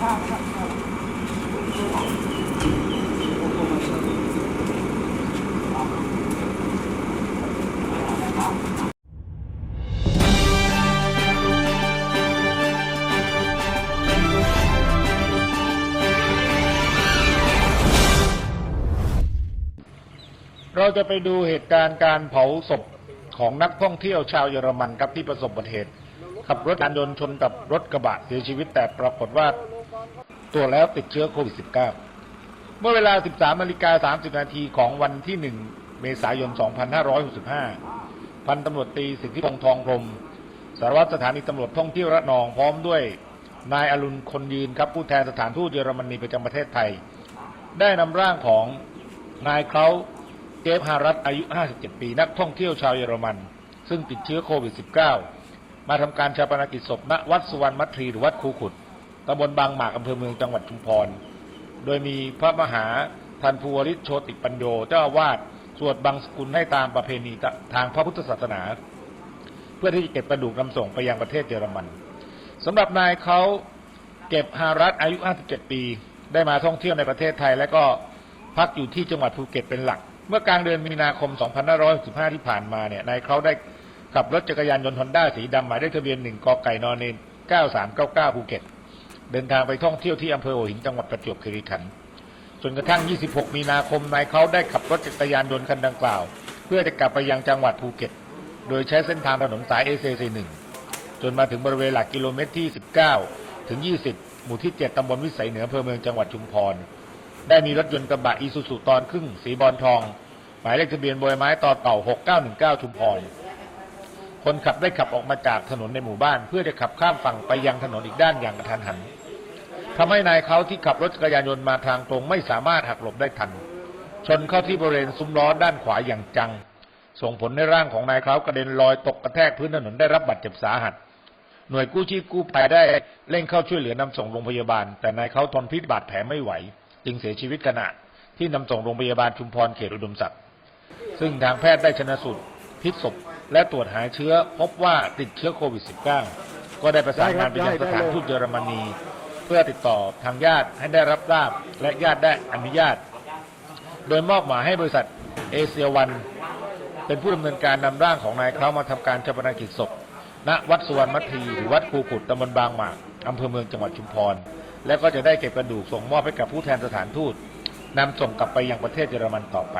เราจะไปดูเหตุการณ์การเผาศพของนักท่องเที่ยวชาวเยอรมันครับที่ประสบอุบัติเหตุขับรถยานยนต์ชนกับรถกระบะเสียชีวิตแต่ปรากฏว่า ตัวจแล้วติดเชื้อโควิด -19 เมื่อเวลา 13นาฬิกา30 นาทีของวันที่ 1 เมษายน 2565 พันตำรวจตีสิทธิพงษ์ทองพรมสารวัตรสถานีตำรวจท่องเที่ยวระนองพร้อมด้วย นายอรุณคนยืนครับผู้แทนสถานทูตเยอรมนีประจำประเทศไทย ได้นำร่างของนายเขาเจฟฮารัตอายุ 57 ปี นักท่องเที่ยวชาวเยอรมัน ซึ่งติดเชื้อโควิด -19 มาทำการชาปนกิจศพณวัดสุวรรณมัทรีหรือวัดคูขุด ตำบลบางหมากอำเภอเมืองจังหวัดชุมพร โดยมีพระมหาทันภูวริศโชติปัญโยเจ้าอาวาสสวดบังสกุลให้ตามประเพณีทางพระพุทธศาสนา เพื่อที่จะเก็บกระดูกนำส่งไปยังประเทศเยอรมันสำหรับนายเขาเก็บฮารัตอายุ 57 ปี ได้มาท่องเที่ยวในประเทศไทย และก็พักอยู่ที่จังหวัดภูเก็ตเป็นหลัก เมื่อกลางเดือนมีนาคม 2565 ที่ผ่านมาเนี่ยนายเขาได้ขับรถจักรยานยนต์ฮอนด้าสีดำหมายเลขทะเบียน 1กไก่นอนเนน9399 ภูเก็ต เดินทางไปท่องเที่ยวที่อำเภอหัวหินจังหวัดประจวบคีรีขันธ์จนกระทั่ง 26 มีนาคมนายเขาได้ขับรถจักรยานยนต์คันดังกล่าว เพื่อจะกลับไปยังจังหวัดภูเก็ต โดยใช้เส้นทางถนนสายเอเซ1จนมาถึงบริเวณหลักกิโลเมตรที่ 19 ถึง 20 หมู่ที่ 7 ตำบลวิสัยเหนืออำเภอเมืองจังหวัดชุมพร ได้มีรถยนต์กระบะอีซูซูตอนครึ่งสีบอลทอง หมายเลขทะเบียนบอยไม้ต่อเต่า 6919 ชุมพร คนขับได้ขับออกมาจากถนนในหมู่บ้าน เพื่อจะขับข้ามฝั่งไปยังถนนอีกด้านอย่างกระทันหัน ทำให้นายเขาที่ขับรถจักรยานยนต์มาทางตรง ไม่สามารถหักหลบได้ทัน ชนเข้าที่บริเวณซุ้มล้อด้านขวาอย่างจัง ส่งผลในร่างของนายเขากระเด็นลอยตกกระแทกพื้นถนนได้รับบาดเจ็บสาหัส หน่วยกู้ชีพกู้ภัยได้เร่งเข้าช่วยเหลือนำส่งโรงพยาบาล แต่นายเขาทนพิษบาดแผลไม่ไหว จึงเสียชีวิตขณะที่นำส่งโรงพยาบาลชุมพรเขตอุดมศักดิ์ซึ่งทางแพทย์ได้ชนะสูตรพิษศพและตรวจหาเชื้อพบว่าติดเชื้อโควิด -19 ก็ได้ประสานงานไปยังสถานทูตเยอรมนี พื่อติดต่อทางญาติให้ได้รับทราบและญาติได้อนุญาต โดยมอบหมายให้บริษัทเอเชียวัน เป็นผู้ดำเนินการนำร่างของนายเขามาทำการชาปนกิจศพณวัดสุวรรณมัทีหรือวัดคูขุดตำบลบางหมากอำเภอเมืองจังหวัดชุมพร แล้วก็จะได้เก็บกระดูกส่งมอบให้กับผู้แทนสถานทูตนำส่งกลับไปยังประเทศเยอรมันต่อไป